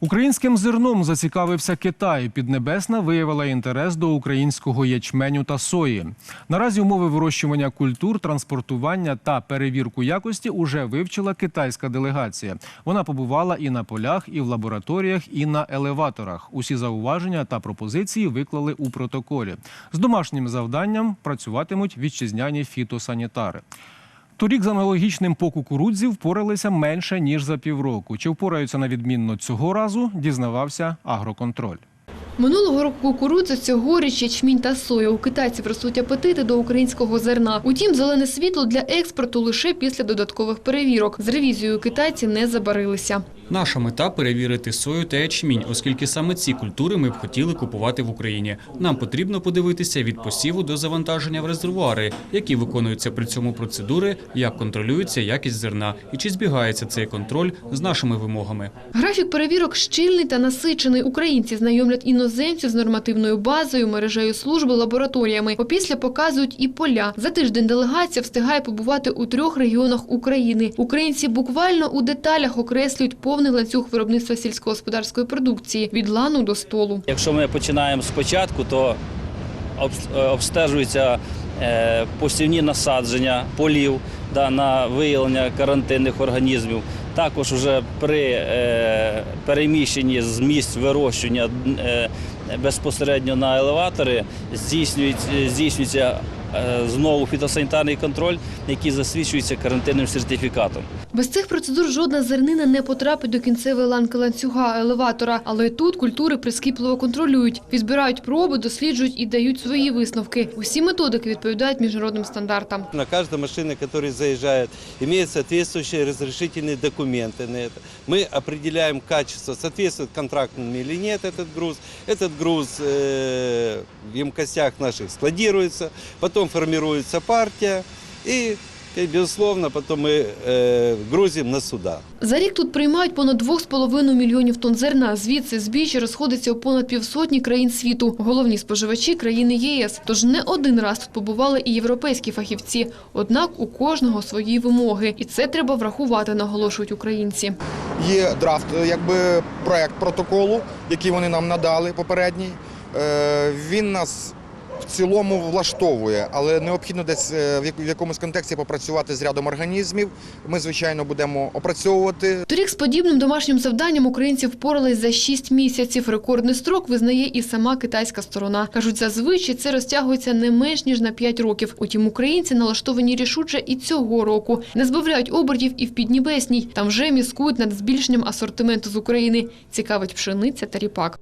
Українським зерном зацікавився Китай. Піднебесна виявила інтерес до українського ячменю та сої. Наразі умови вирощування культур, транспортування та перевірку якості уже вивчила китайська делегація. Вона побувала і на полях, і в лабораторіях, і на елеваторах. Усі зауваження та пропозиції виклали у протоколі. З домашнім завданням працюватимуть вітчизняні фітосанітари. Торік з аналогічним по кукурудзі впоралися менше ніж за півроку. Чи впораються на відмінно цього разу? Дізнавався агроконтроль. Минулого року кукурудза, цьогоріч ячмінь та сою. У китайців ростуть апетити до українського зерна. Утім, зелене світло для експорту лише після додаткових перевірок. З ревізією китайці не забарилися. Наша мета перевірити сою та ячмінь, оскільки саме ці культури ми б хотіли купувати в Україні. Нам потрібно подивитися від посіву до завантаження в резервуари, які виконуються при цьому процедури, як контролюється якість зерна і чи збігається цей контроль з нашими вимогами. Графік перевірок щільний та насичений. Українці знайомлять іноземців з нормативною базою, мережею служби, лабораторіями. Опісля показують і поля. За тиждень делегація встигає побувати у трьох регіонах України. Українці буквально у деталях окреслюють повний ланцюг виробництва сільськогосподарської продукції від лану до столу. Якщо ми починаємо спочатку, то е, обстежуються е, посівні насадження полів да, на виявлення карантинних організмів. Також вже при е, переміщенні з місць вирощування е, безпосередньо на елеватори здійснюється е, знову фітосанітарний контроль, який засвідчується карантинним сертифікатом. Без цих процедур жодна зернина не потрапить до кінцевої ланки ланцюга елеватора. Але тут культури прискіпливо контролюють, відбирають проби, досліджують і дають свої висновки. Усі методики відповідають міжнародним стандартам. На каждой машине, которая заезжает, имеют соответствующие разрешительные документы на это. Мы определяем качество, соответствует контрактным или нет этот груз. Этот груз э, в емкостях наших складируется, потом формируется партия и, и, безусловно, потом мы э, грузим на суда. За рік тут приймають понад 2,5 мільйонів тонн зерна. Звідси збіжжя розходиться у понад півсотні країн світу. Головні споживачі – країни єС. Тож не один раз тут побували і європейські фахівці. Однак у кожного свої вимоги. І це треба врахувати, наголошують українці. Є драфт, якби проект протоколу, який вони нам надали попередній. Е, Він нас в цілому влаштовує, але необхідно десь е, в якомусь контексті попрацювати з рядом організмів. Ми, звичайно, будемо опрацьовувати. Торік з подібним домашнім завданням українці впорались за 6 місяців. Рекордний строк визнає і сама китайська сторона. Кажуть, зазвичай це розтягується не менш ніж на 5 років. Утім, українці налаштовані рішуче і цього року. Не збавляють обертів і в Піднебесній. Там вже міскують над збільшенням асортименту з України. Цікавить пшениця та ріпак.